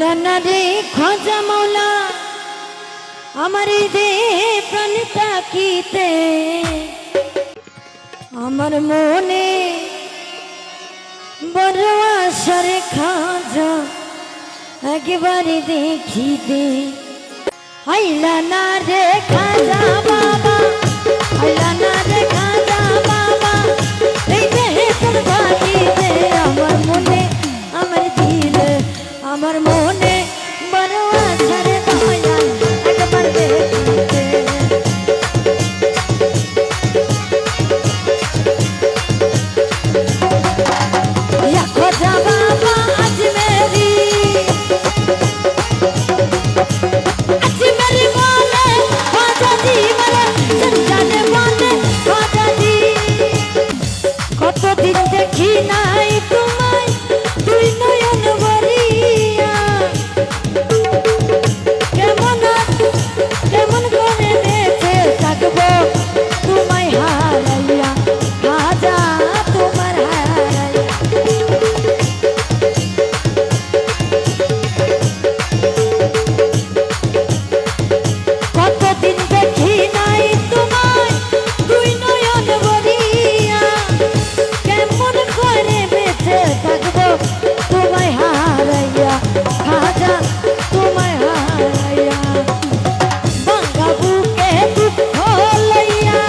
নানা রে খাজা মৌলা, আমার আমার মনে বড় আশারে খাজা একবারে দেখিতে। আইলা না না তাকিতে আমার মনে, আমার দিলে, আমার মনে কতদিন দেখি নাই বেঁচে থাকব। তোমায় হারাইয়া খাজা তোমায় হারাইয়া। বাঙ্গা বুকে দুঃখ লইয়া।